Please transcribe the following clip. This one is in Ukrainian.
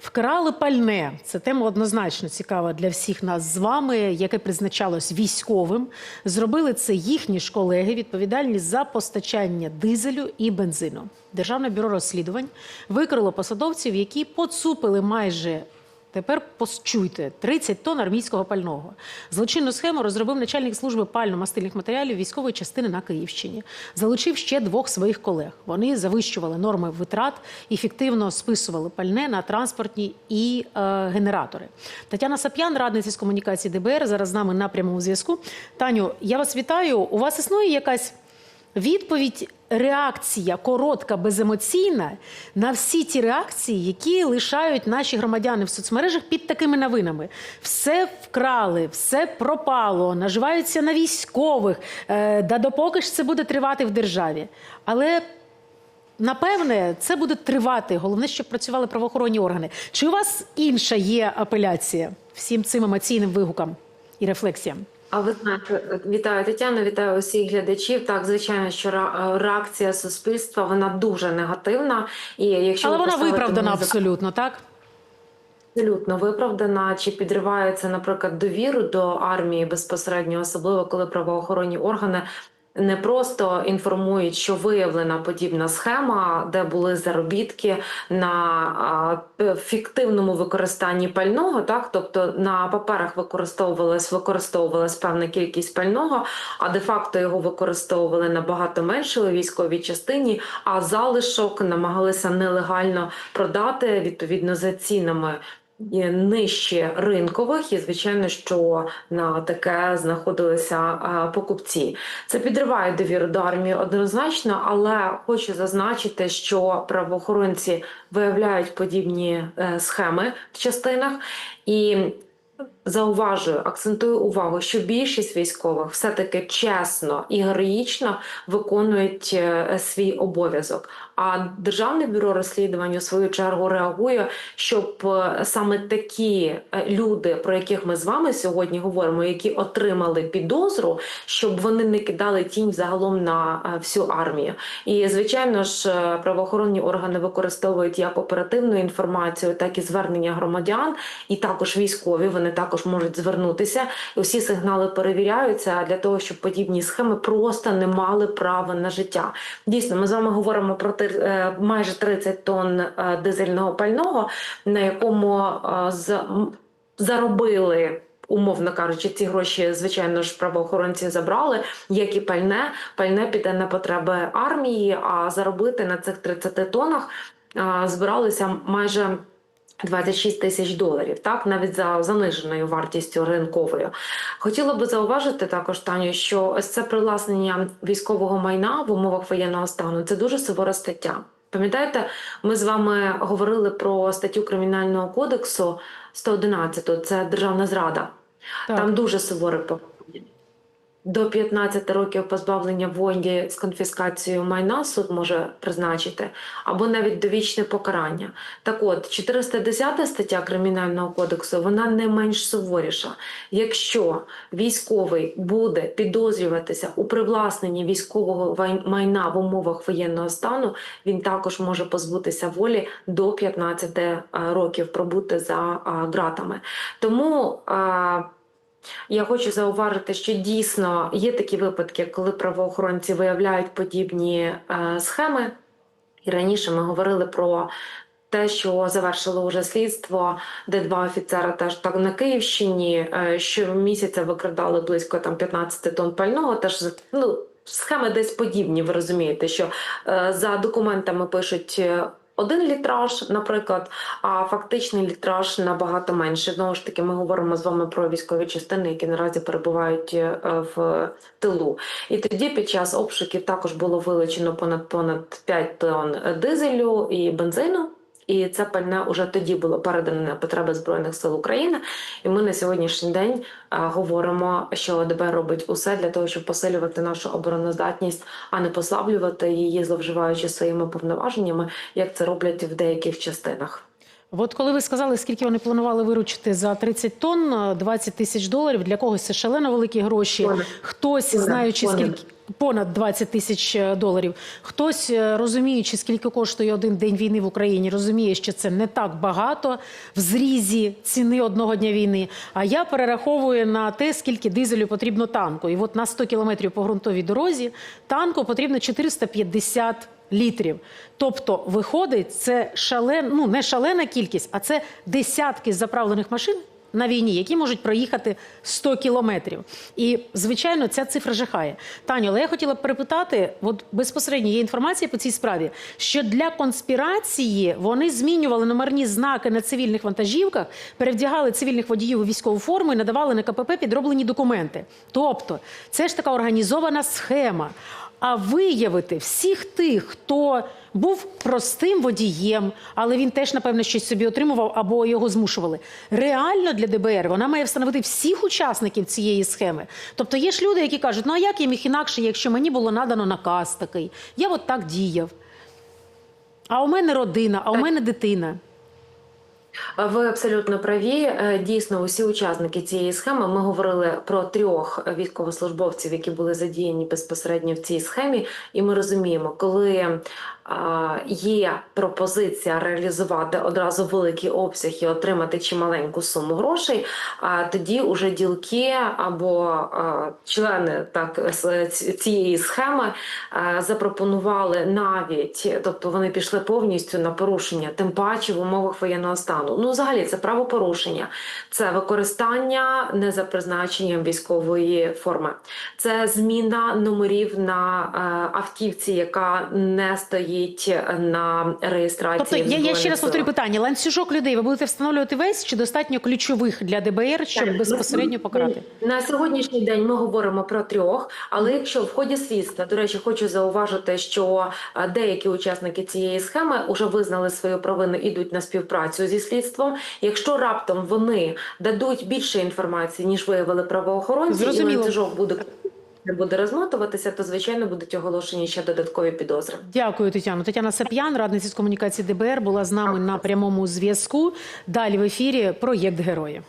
Вкрали пальне. Це тема однозначно цікава для всіх нас з вами, яке призначалось військовим. Зробили це їхні ж колеги, відповідальні за постачання дизелю і бензину. Державне бюро розслідувань викрило посадовців, які поцупили майже. Тепер почуйте 30 тонн армійського пального. Злочинну схему розробив начальник служби пально-мастильних матеріалів військової частини на Київщині. Залучив ще двох своїх колег. Вони завищували норми витрат і фіктивно списували пальне на транспортні і е, генератори. Тетяна Сап'ян, радниця з комунікації ДБР, зараз з нами на прямому зв'язку. Таню, я вас вітаю. У вас існує якась відповідь, реакція коротка, беземоційна на всі ті реакції, які лишають наші громадяни в соцмережах під такими новинами. Все вкрали, все пропало, наживаються на військових. Е, да допоки ж це буде тривати в державі. Але напевне це буде тривати. Головне, щоб працювали правоохоронні органи. Чи у вас інша є апеляція всім цим емоційним вигукам і рефлексіям? А ви знаєте, вітаю Тетяна. вітаю усіх глядачів. Так, звичайно, що реакція суспільства вона дуже негативна. І якщо Але вона виправдана мені абсолютно, так? Абсолютно виправдана, чи підривається, наприклад, довіру до армії безпосередньо, особливо коли правоохоронні органи не просто інформують, що виявлена подібна схема, де були заробітки на фіктивному використанні пального, так? Тобто на паперах використовувалась використовувалась певна кількість пального, а де-факто його використовували набагато менше у військовій частині, а залишок намагалися нелегально продати відповідно за цінами нижче ринкових, і звичайно, що на таке знаходилися е, покупці. Це підриває довіру до армії однозначно, але хочу зазначити, що правоохоронці виявляють подібні е, схеми в частинах і. Зауважую, акцентую увагу, що більшість військових все-таки чесно і героїчно виконують е, свій обов'язок. А державне бюро розслідувань у свою чергу реагує, щоб е, саме такі е, люди, про яких ми з вами сьогодні говоримо, які отримали підозру, щоб вони не кидали тінь загалом на всю армію. І звичайно ж, правоохоронні органи використовують як оперативну інформацію, так і звернення громадян, і також військові. Вони також можуть звернутися. Усі сигнали перевіряються для того, щоб подібні схеми просто не мали права на життя. Дійсно, ми з вами говоримо про е, майже 30 тонн е, дизельного пального, на якому е, заробили. Умовно кажучи, ці гроші, звичайно ж, правоохоронці забрали, як і пальне. Пальне піде на потреби армії, а заробити на цих 30 тоннах а, збиралися майже 26 тисяч доларів, так навіть за заниженою вартістю ринковою. Хотіла би зауважити також, Таню, що ось це привласнення військового майна в умовах воєнного стану це дуже сувора стаття. Пам'ятаєте, ми з вами говорили про статтю Кримінального кодексу 111, це державна зрада. Так. Там дуже суворе. До 15 років позбавлення волі з конфіскацією майна суд може призначити, або навіть довічне покарання. Так от, 410 стаття Кримінального кодексу вона не менш суворіша. Якщо військовий буде підозрюватися у привласненні військового майна в умовах воєнного стану, він також може позбутися волі до 15 е, років пробути за ґратами. Тому я хочу зауважити, що дійсно є такі випадки, коли правоохоронці виявляють подібні е, схеми. І раніше ми говорили про те, що завершило вже слідство, де два офіцера теж так на Київщині е, щомісяця викрадали близько там 15 тонн пального. Теж ну, схеми десь подібні. Ви розумієте, що е, за документами пишуть. Один літраж, наприклад, а фактичний літраж набагато менше. Знову ж таки, ми говоримо з вами про військові частини, які наразі перебувають е, в тилу. І тоді під час обшуків також було вилучено понад понад 5 тонн дизелю і бензину. І це пальне вже тоді було передане на потреби збройних сил України. І ми на сьогоднішній день говоримо, що ДБР робить усе для того, щоб посилювати нашу обороноздатність, а не послаблювати її, зловживаючи своїми повноваженнями, як це роблять в деяких частинах. От коли ви сказали, скільки вони планували виручити за 30 тонн, 20 тисяч доларів, для когось це шалено великі гроші. Хтось, знаючи скільки понад 20 тисяч е, доларів. Хтось, е, розуміючи, скільки коштує один день війни в Україні, розуміє, що це не так багато в зрізі ціни одного дня війни. А я перераховую на те, скільки дизелю потрібно танку. І от на 100 кілометрів по ґрунтовій дорозі танку потрібно 450 літрів. Тобто, виходить, це шален, ну не шалена кількість, а це десятки заправлених машин на війні, які можуть проїхати 100 кілометрів. І, звичайно, ця цифра жахає. Таню, але я хотіла б перепитати: от безпосередньо є інформація по цій справі, що для конспірації вони змінювали номерні знаки на цивільних вантажівках, перевдягали цивільних водіїв у військову форму і надавали на КПП підроблені документи. Тобто, це ж така організована схема. А виявити всіх тих, хто був простим водієм, але він теж, напевно, щось собі отримував або його змушували. Реально для ДБР вона має встановити всіх учасників цієї схеми. Тобто є ж люди, які кажуть, ну а як я міг інакше, якщо мені було надано наказ такий, я от так діяв. А у мене родина, а у мене дитина. Ви абсолютно праві. Е, Дійсно, усі учасники цієї схеми. Ми говорили про трьох військовослужбовців, які були задіяні безпосередньо в цій схемі, і ми розуміємо, коли є пропозиція реалізувати одразу великий обсяг і отримати чималеньку суму грошей, а тоді уже ділки або члени так цієї схеми запропонували навіть, тобто вони пішли повністю на порушення, тим паче в умовах воєнного стану. Ну, взагалі, це правопорушення, це використання не за призначенням військової форми, це зміна номерів на автівці, яка не стоїть на реєстрації. Тобто, я, я ще раз повторю питання: ланцюжок людей ви будете встановлювати весь чи достатньо ключових для ДБР, щоб Так, безпосередньо покарати? На сьогоднішній день ми говоримо про трьох, але якщо в ході слідства, до речі, хочу зауважити, що е, деякі учасники цієї схеми вже визнали свою провину, ідуть на співпрацю зі слідством. Якщо раптом вони дадуть більше інформації, ніж виявили правоохоронці, і ланцюжок буде не буде розмотуватися, то звичайно будуть оголошені ще додаткові підозри. Дякую, Тетяно. Тетяна Сап'ян, радниця з комунікації ДБР, була з нами на прямому зв'язку. Далі в ефірі проєкт герої.